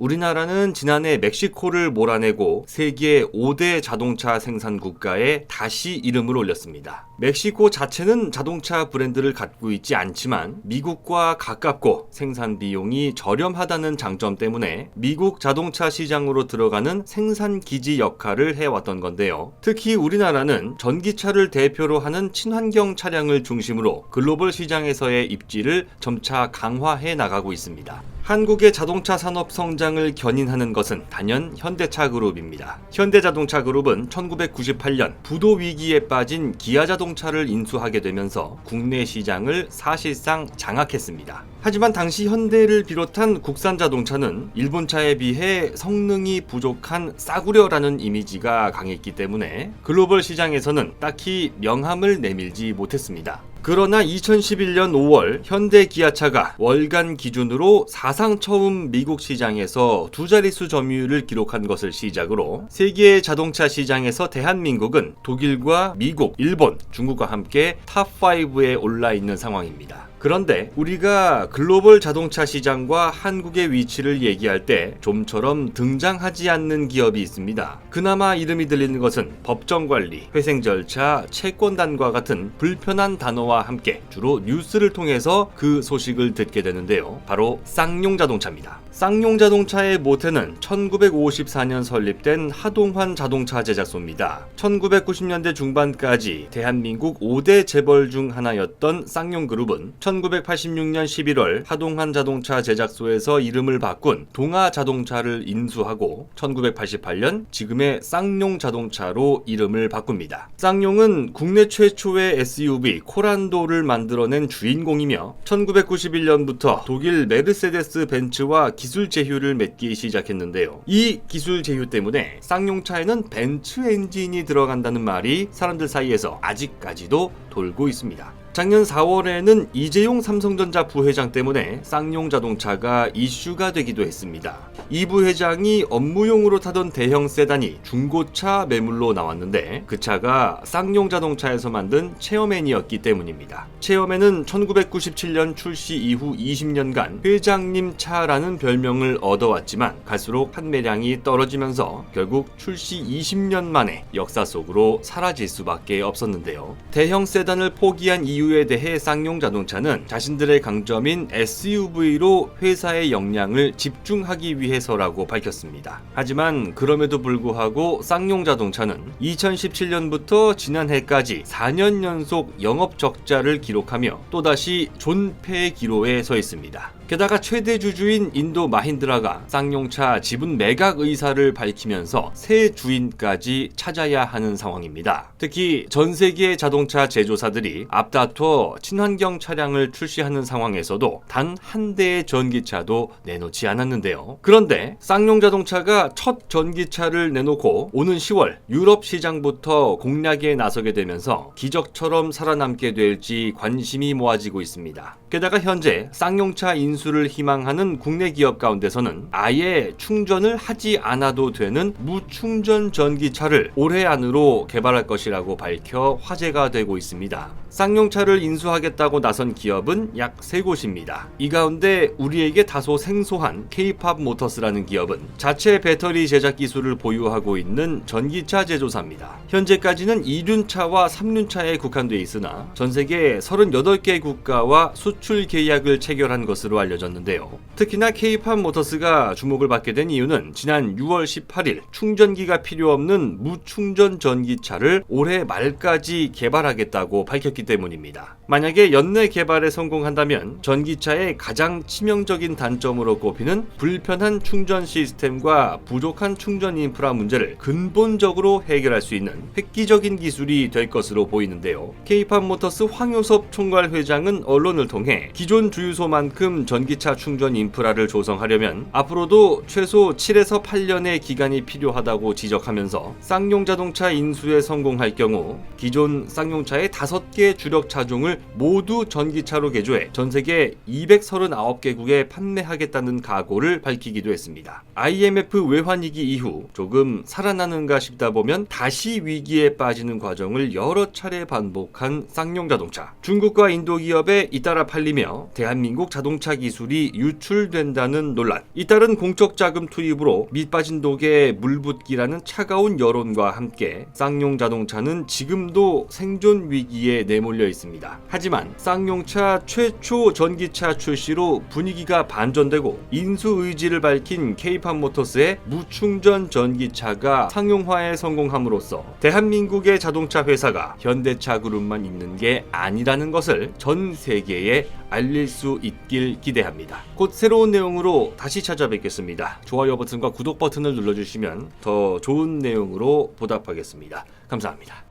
우리나라는 지난해 멕시코를 몰아내고 세계 5대 자동차 생산 국가에 다시 이름을 올렸습니다. 멕시코 자체는 자동차 브랜드를 갖고 있지 않지만 미국과 가깝고 생산 비용이 저렴하다는 장점 때문에 미국 자동차 시장으로 들어가는 생산 기지 역할을 해왔던 건데요. 특히 우리나라는 전기차를 대표로 하는 친환경 차량을 중심으로 글로벌 시장에서의 입지를 점차 강화해 나가고 있습니다. 한국의 자동차 산업 성장을 견인하는 것은 단연 현대차 그룹입니다. 현대자동차 그룹은 1998년 부도 위기에 빠진 기아 자동차를 인수하게 되면서 국내 시장을 사실상 장악했습니다. 하지만 당시 현대를 비롯한 국산 자동차는 일본차에 비해 성능이 부족한 싸구려라는 이미지가 강했기 때문에 글로벌 시장에서는 딱히 명함을 내밀지 못했습니다. 그러나 2011년 5월 현대 기아차가 월간 기준으로 사상 처음 미국 시장에서 두 자릿수 점유율을 기록한 것을 시작으로 세계 자동차 시장에서 대한민국은 독일과 미국, 일본, 중국과 함께 탑5에 올라 있는 상황입니다. 그런데 우리가 글로벌 자동차 시장과 한국의 위치를 얘기할 때 좀처럼 등장하지 않는 기업이 있습니다. 그나마 이름이 들리는 것은 법정 관리, 회생 절차, 채권단과 같은 불편한 단어와 함께 주로 뉴스를 통해서 그 소식을 듣게 되는데요. 바로 쌍용 자동차입니다. 쌍용 자동차의 모태는 1954년 설립된 하동환 자동차 제작소입니다. 1990년대 중반까지 대한민국 5대 재벌 중 하나였던 쌍용 그룹은 1986년 11월 하동환 자동차 제작소에서 이름을 바꾼 동아 자동차를 인수하고 1988년 지금의 쌍용 자동차로 이름을 바꿉니다. 쌍용은 국내 최초의 SUV 코란 도를 만들어낸 주인공이며 1991년부터 독일 메르세데스 벤츠와 기술 제휴를 맺기 시작했는데요. 이 기술 제휴 때문에 쌍용차에는 벤츠 엔진이 들어간다는 말이 사람들 사이에서 아직까지도 돌고 있습니다. 작년 4월에는 이재용 삼성전자 부회장 때문에 쌍용 자동차가 이슈가 되기도 했습니다. 이 부회장이 업무용으로 타던 대형 세단이 중고차 매물로 나왔는데 그 차가 쌍용 자동차에서 만든 체어맨이었기 때문입니다. 체어맨은 1997년 출시 이후 20년간 회장님 차라는 별명을 얻어왔지만 갈수록 판매량이 떨어지면서 결국 출시 20년 만에 역사 속으로 사라질 수밖에 없었는데요. 대형 세단을 포기한 이유 이유에 대해 쌍용 자동차는 자신들의 강점인 SUV로 회사의 역량을 집중하기 위해 서라고 밝혔습니다. 하지만 그럼에도 불구하고 쌍용 자동차는 2017년부터 지난해까지 4년 연속 영업 적자를 기록하며 또다시 존폐 기로에 서 있습니다. 게다가 최대 주주인 인도 마힌드라가 쌍용차 지분 매각 의사를 밝히면서 새 주인까지 찾아야 하는 상황입니다. 특히 전 세계 자동차 제조사들이 앞다퉈 친환경 차량을 출시하는 상황에서도 단 한 대의 전기차도 내놓지 않았는데요. 그런데 쌍용 자동차가 첫 전기차를 내놓고 오는 10월 유럽 시장부터 공략에 나서게 되면서 기적처럼 살아남게 될지 관심이 모아지고 있습니다. 게다가 현재 쌍용차 인수 를 희망하는 국내 기업 가운데서는 아예 충전을 하지 않아도 되는 무충전 전기차를 올해 안으로 개발할 것이라고 밝혀 화제가 되고 있습니다. 쌍용차를 인수하겠다고 나선 기업은 약 3곳입니다. 이 가운데 우리에게 다소 생소한 K-팝 모터스라는 기업은 자체 배터리 제작 기술을 보유하고 있는 전기차 제조사입니다. 현재까지는 2륜차와 3륜차에 국한돼 있으나 전 세계 38개 국가와 수출 계약을 체결한 것으로 알려졌 는데요. 특히나 K-팝 모터스가 주목을 받게 된 이유는 지난 6월 18일 충전기가 필요 없는 무충전 전기차를 올해 말까지 개발하겠다고 밝혔기 때문입니다. 만약에 연내 개발에 성공한다면 전기차의 가장 치명적인 단점으로 꼽히는 불편한 충전 시스템과 부족한 충전 인프라 문제를 근본적으로 해결할 수 있는 획기적인 기술이 될 것으로 보이는데요. K-팝 모터스 황효섭 총괄 회장은 언론을 통해 기존 주유소만큼 전 기차 충전 인프라를 조성하려면 앞으로도 최소 7에서 8년의 기간이 필요하다고 지적하면서 쌍용 자동차 인수에 성공할 경우 기존 쌍용차의 5개 주력 차종을 모두 전기차로 개조해 전 세계 239개국에 판매하겠다는 각오를 밝히기도 했습니다. IMF 외환위기 이후 조금 살아나는가 싶다 보면 다시 위기에 빠지는 과정을 여러 차례 반복한 쌍용 자동차. 중국과 인도 기업에 잇따라 팔리며 대한민국 자동차 기술이 유출된다는 논란. 잇따른 공적 자금 투입으로 밑 빠진 독에 물 붓기라는 차가운 여론과 함께 쌍용 자동차는 지금도 생존 위기에 내몰려 있습니다. 하지만 쌍용차 최초 전기차 출시로 분위기가 반전되고 인수 의지를 밝힌 K-팝 모터스의 무충전 전기차가 상용화에 성공함으로써 대한민국의 자동차 회사가 현대차 그룹만 있는 게 아니라는 것을 전 세계에 알릴 수 있길 기대합니다. 곧 새로운 내용으로 다시 찾아뵙겠습니다. 좋아요 버튼과 구독 버튼을 눌러주시면 더 좋은 내용으로 보답하겠습니다. 감사합니다.